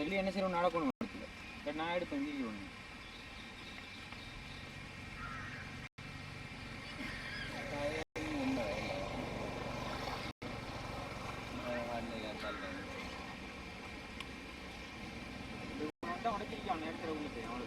சொல்லி என்ன செய்யணும்? நடக்கணும் இடத்துல. சரி நான் எடுப்பேன் வீடியோ உடச்சிருக்கான் நேரத்தில் உங்களுக்கு அவ்வளோ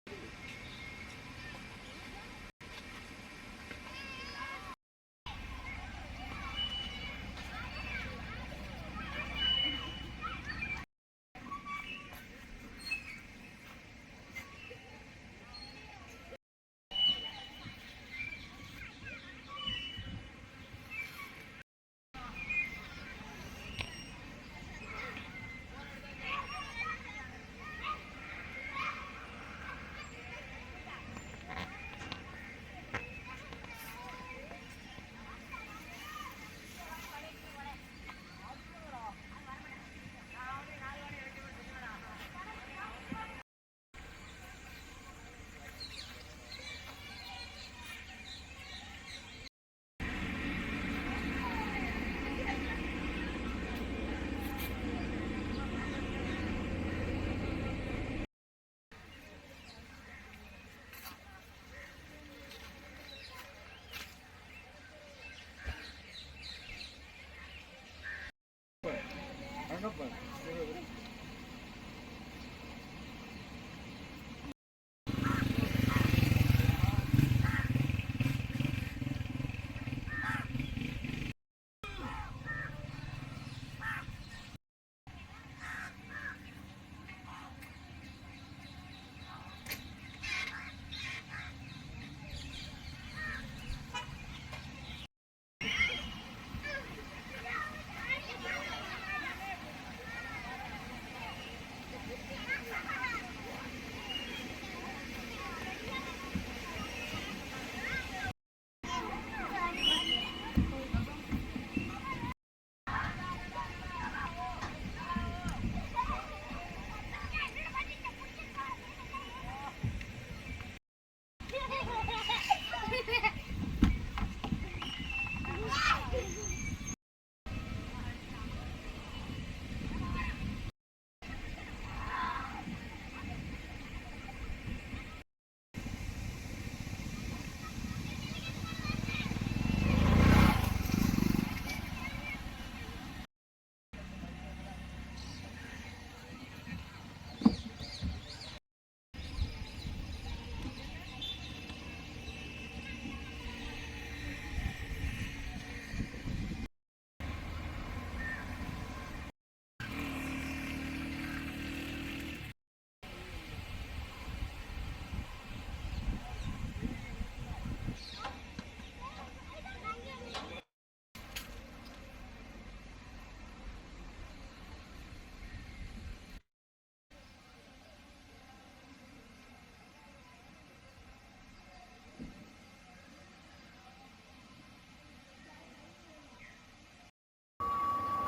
Yapma.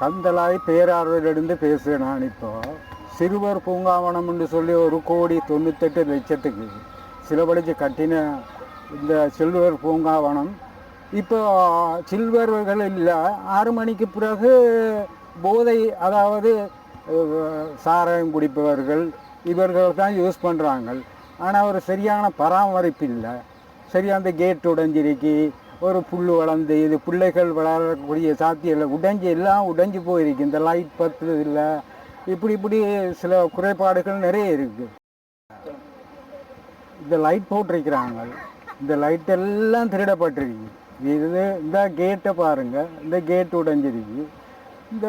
கந்தலாய் பேராளரிலிருந்து பேசுகிறேன் நான் இப்போ. சிறுவர் பூங்காவனம் என்று சொல்லி ஒரு கோடி தொண்ணூத்தெட்டு லட்சத்துக்கு சிலவழிச்சு கட்டின இந்த சில்வர் பூங்காவனம். இப்போ சில்வர்கள் இல்லை ஆறு மணிக்கு பிறகு போதை அதாவது சாராயம் குடிப்பவர்கள் இவர்கள் தான் யூஸ் பண்ணுறாங்க ஆனால் ஒரு சரியான பராமரிப்பு இல்லை. சரியாக அந்த கேட் உடைஞ்சிருக்கு ஒரு புல் வளர்ந்து இது பிள்ளைகள் வளரக்கூடிய சாத்தியம் இல்லை உடைஞ்சு எல்லாம் உடைஞ்சு போயிருக்கு. இந்த லைட் பத்து இல்லை. இப்படி இப்படி சில குறைபாடுகள் நிறைய இருக்குது இந்த லைட் போட்டிருக்கிறாங்க. இந்த லைட் எல்லாம் திருடப்பட்டிருக்கு. இது இந்த கேட்டை பாருங்க. இந்த கேட் உடைஞ்சிருக்கு. இந்த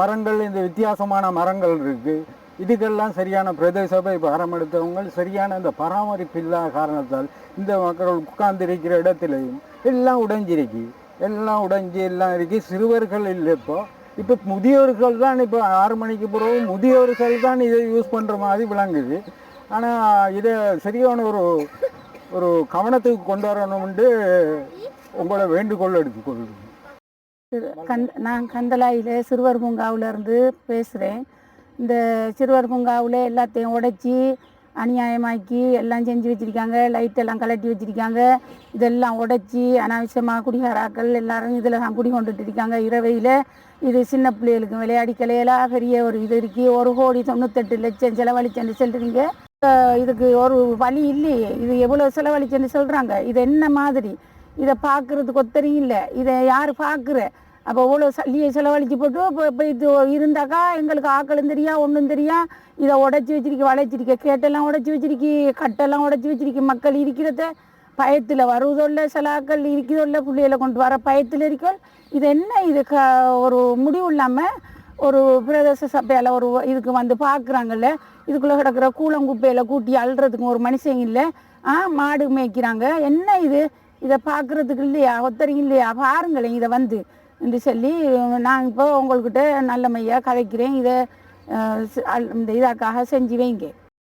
மரங்கள் இந்த வித்தியாசமான மரங்கள் இருக்குது இதுக்கெல்லாம் சரியான பிரதேச சபை பாரம் எடுத்தவங்க சரியான இந்த பராமரிப்பு இல்லாத காரணத்தால் இந்த மக்கள் உட்கார்ந்திருக்கிற இடத்துலையும் எல்லாம் உடைஞ்சிருக்கு எல்லாம் உடைஞ்சி எல்லாம் இருக்கு சிறுவர்கள் இல்லை இப்போ. இப்போ முதியோர்கள் தான் இப்போ ஆறு மணிக்கு பிறகு முதியோர்கள் தான் இதை யூஸ் பண்ணுற மாதிரி விளங்குது. ஆனால் இதை சரியான ஒரு ஒரு கவனத்துக்கு கொண்டு வரணும்ட்டு உங்களை வேண்டுகோள் எடுத்துக்கொள்ளுங்க கந் நான் கந்தலாயில் சிறுவர் பூங்காவிலேருந்து பேசுகிறேன் இந்த சிறுவர் பூங்காவில் எல்லாத்தையும் உடைச்சி அநியாயமாக்கி எல்லாம் செஞ்சு வச்சுருக்காங்க லைட் எல்லாம் கலட்டி வச்சுருக்காங்க. இதெல்லாம் உடைச்சி அனாவசியமாக குடிகாராக்கள் எல்லாரும் இதில் தான் குடி கொண்டுட்டு இருக்காங்க. இரவையில் இது சின்ன பிள்ளைகளுக்கு விளையாடி கலையெல்லாம் பெரிய ஒரு இது இருக்குது ஒரு கோடி தொண்ணூத்தெட்டு லட்சம் செலவழிச்சேன்னு சொல்கிறீங்க இதுக்கு ஒரு வழி இல்லையே. இது எவ்வளோ செலவழிச்சேன்னு சொல்கிறாங்க இது என்ன மாதிரி? இதை பார்க்குறதுக்கு ஒத்தரையும் இல்லை. இதை யார் பார்க்குற? அப்போ இவ்வளோ சல்லியை செலவழிச்சு போட்டு இப்போ இப்போ இது இருந்தாக்கா எங்களுக்கு ஆக்களும் தெரியா ஒன்றும் தெரியா இதை உடச்சி வச்சிருக்க வளைச்சிருக்க கேட்டெல்லாம் உடச்சி வச்சிருக்கி கட்டெல்லாம் உடச்சி வச்சிருக்க மக்கள் இருக்கிறத பயத்தில் வருவதொல்ல சில ஆக்கள் இருக்கிறதொல்ல பிள்ளைகளை கொண்டு வர பயத்தில் இருக்கோள் இது என்ன இது க ஒரு முடிவு இல்லாமல் ஒரு பிரதேச சபையால் ஒரு இதுக்கு வந்து பார்க்குறாங்கல்ல இதுக்குள்ளே கிடக்கிற கூலங்குப்பையில் கூட்டி அள்ளுறதுக்கு ஒரு மனுஷங்க இல்லை. ஆ மாடு மேய்க்கிறாங்க. என்ன இது? இதை பார்க்குறதுக்கு இல்லையா? ஒத்தரிங்க இல்லையா? பாருங்களேன் இதை வந்து. என்று சொல்லி நான் இப்போ உங்கள்கிட்ட நல்ல மையாக கதைக்கிறேன். இதை அல்- இந்த இதாக்காக செஞ்சு வைங்க.